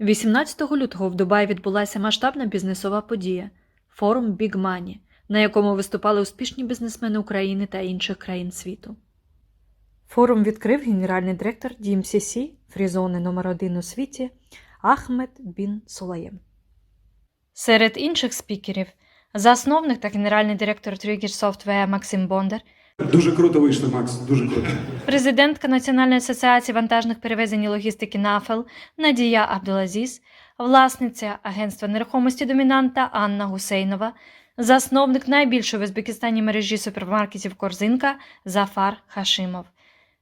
18 лютого в Дубаї відбулася масштабна бізнесова подія форум Big Money, на якому виступали успішні бізнесмени України та інших країн світу. Форум відкрив генеральний директор DMCC фрізони номер 1 у світі Ахмед Бін Сулаєм. Серед інших спікерів засновник та генеральний директор Trigger Software Максим Бондар, Дуже круто вийшло, Макс. Дуже круто. президентка Національної асоціації вантажних перевезень і логістики НАФЕЛ Надія Абдулазіз, власниця агентства нерухомості Домінанта Анна Гусейнова, засновник найбільшої в Узбекистані мережі супермаркетів Корзинка Зафар Хашимов,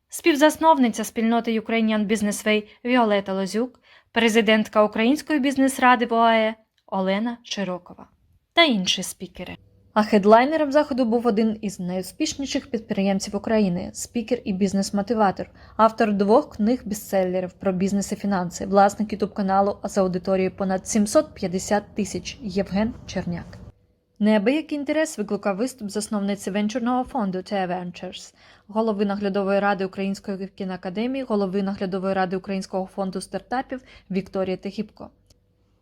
співзасновниця спільноти Ukrainian Business Way Віолета Лозюк, президентка Української бізнес-ради в ОАЕ Олена Широкова та інші спікери. А хедлайнером заходу був один із найуспішніших підприємців України, спікер і бізнес-мотиватор, автор двох книг бестселерів про бізнес і фінанси, власник ютуб каналу з аудиторією понад 750 тисяч Євген Черняк. Неабиякий інтерес викликав виступ засновниці венчурного фонду TE Ventures, голови наглядової ради Української кіноакадемії, голови наглядової ради Українського фонду стартапів Вікторії Тихіпко.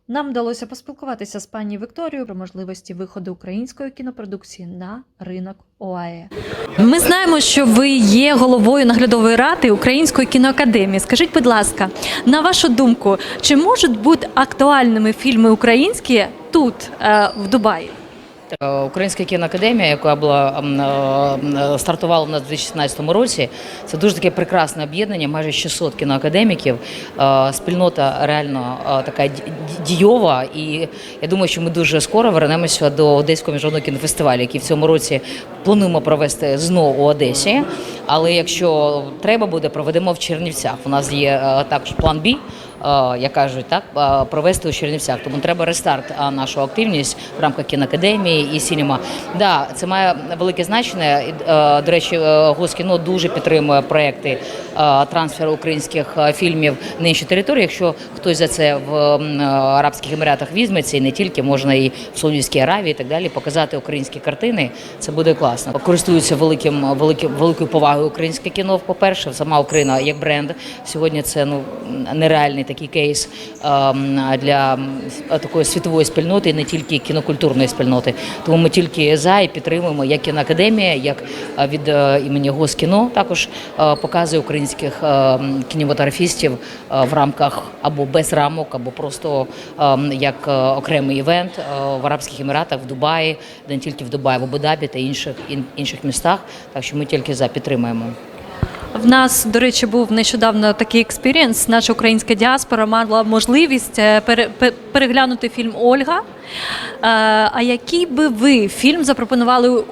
Нам вдалося поспілкуватися з пані Вікторією про можливості виходу української кінопродукції на ринок ОАЕ. Ми знаємо, що ви є головою наглядової ради Української кіноакадемії. Скажіть, будь ласка, на вашу думку, чи можуть бути актуальними фільми українські тут, е, в Дубаї? Е, Українська кіноакадемія, яка була е, стартувала в нас 2016 році, це дуже таке прекрасне об'єднання, майже 600 кіноакадеміків. Е, Спільнота реально е, така ді- ді- дійова, і я думаю, що ми дуже скоро вернемося до Одеського міжнародного кінофестивалю, який в цьому році плануємо провести знову у Одесі. Але якщо треба буде, проведемо в Чернівцях. У нас є е, також план Б. е, Як кажуть, так е, провести у Чернівцях. Тому треба рестарт е, нашу активність в рамках кіноакадемії і сінема. Да, це має велике значення. До речі, Госкіно дуже підтримує проекти трансферу українських фільмів на інші території. Якщо хтось за це в Арабських Еміратах візьметься, і не тільки можна і в Саудівській Аравії, і так далі, показати українські картини. Це буде класно. Користуються великим, великим великою повагою українське кіно. По перше, сама Україна як бренд. Сьогодні це ну нереальний такий кейс ем, для такої світової спільноти, і не тільки кінокультурної спільноти. Тому ми тільки за і підтримуємо як кіноакадемія, як е, від е, імені Госкіно також е, показує українських е, кінематографістів е, в рамках або без рамок, або просто ем, як е, окремий івент е, в Арабських Еміратах, в Дубаї, не тільки в Дубаї, в Абу-Дабі та інших інших містах. Так що ми тільки за підтримуємо. В нас, до речі, був нещодавно такий експірієнс. Наша українська діаспора мала можливість е, переглянути фільм Ольга. Е, А який би ви фільм запропонували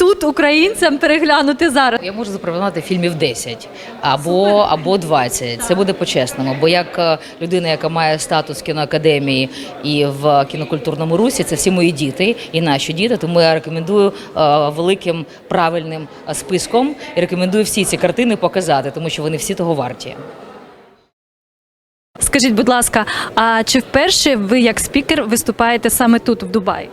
тут українцям переглянути зараз? Я можу запропонувати фільмів 10 або, або 20. Це буде по-чесному. Бо як е, людина, яка має статус кіноакадемії і в кінокультурному русі, це всі мої діти і наші діти. Тому я рекомендую е, великим правильним е, списком і рекомендую всі ці картини показати, тому що вони всі того варті. Скажіть, будь ласка, а чи вперше ви як спікер виступаєте саме тут, в Дубаї?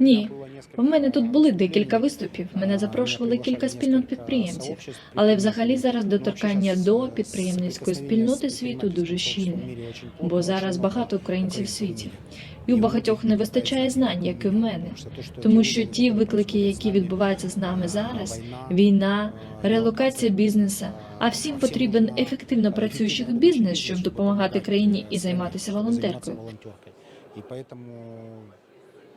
Ні, в мене тут були декілька виступів. Мене запрошували кілька спільнот підприємців. Але взагалі зараз доторкання до підприємницької спільноти світу дуже щільне, бо зараз багато українців в світі. І у багатьох не вистачає знань, як і в мене. Тому що ті виклики, які відбуваються з нами зараз, війна, релокація бізнесу, а всім потрібен ефективно працюючий бізнес, щоб допомагати країні і займатися волонтеркою. И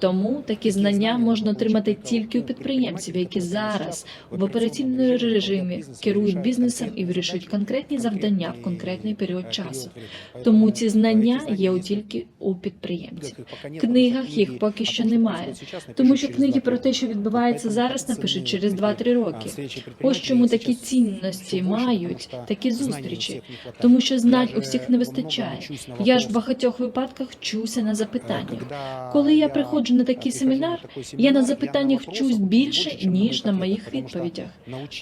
Тому такі знання можна отримати тільки у підприємців, які зараз в операційному режимі керують бізнесом і вирішують конкретні завдання в конкретний період часу. Тому ці знання є у тільки у підприємців. В книгах їх поки що немає, тому що книги про те, що відбувається зараз, напишуть через 2-3 роки. Ось чому такі цінності мають такі зустрічі, тому що знань у всіх не вистачає. Я ж в багатьох випадках вчуся на запитаннях. Коли я приходжу на такий семінар, я на запитаннях вчусь більше ніж на моїх відповідях,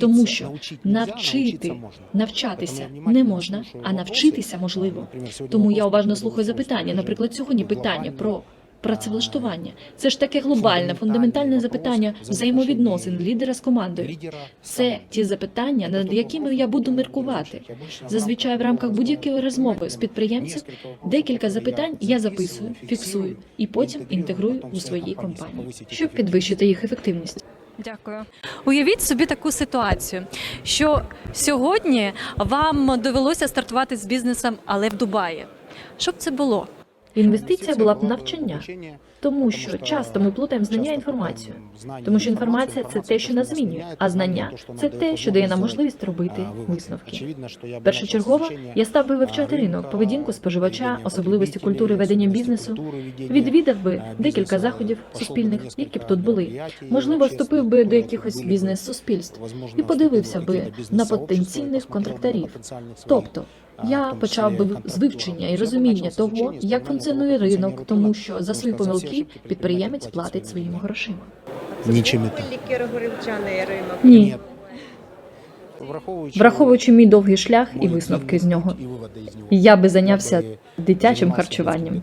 тому що навчити навчатися не можна, а навчитися можливо. Тому я уважно слухаю запитання. Наприклад, сьогодні питання про працевлаштування. Це ж таке глобальне, фундаментальне запитання взаємовідносин лідера з командою. Це ті запитання, над якими я буду міркувати. Зазвичай в рамках будь-якої розмови з підприємцем декілька запитань я записую, фіксую і потім інтегрую у своїй компанії, щоб підвищити їх ефективність. Дякую. Уявіть собі таку ситуацію, що сьогодні вам довелося стартувати з бізнесом, але в Дубаї. Що б це було? Інвестиція була б навчання, тому що часто ми плутаємо знання і інформацію. Тому що інформація це те, що нас змінює, а знання це те, що дає нам можливість робити висновки. Першочергово я став би вивчати ринок, поведінку споживача, особливості культури ведення бізнесу. Відвідав би декілька заходів суспільних, які б тут були. Можливо, вступив би до якихось бізнес-суспільств і подивився би на потенційних контракторів. Тобто я почав би з вивчення і розуміння того, як функціонує ринок, тому що за свої помилки підприємець платить своїми грошима. Нічим. Ні, Враховуючи, враховуючи мій довгий шлях і висновки з нього, я би зайнявся дитячим харчуванням.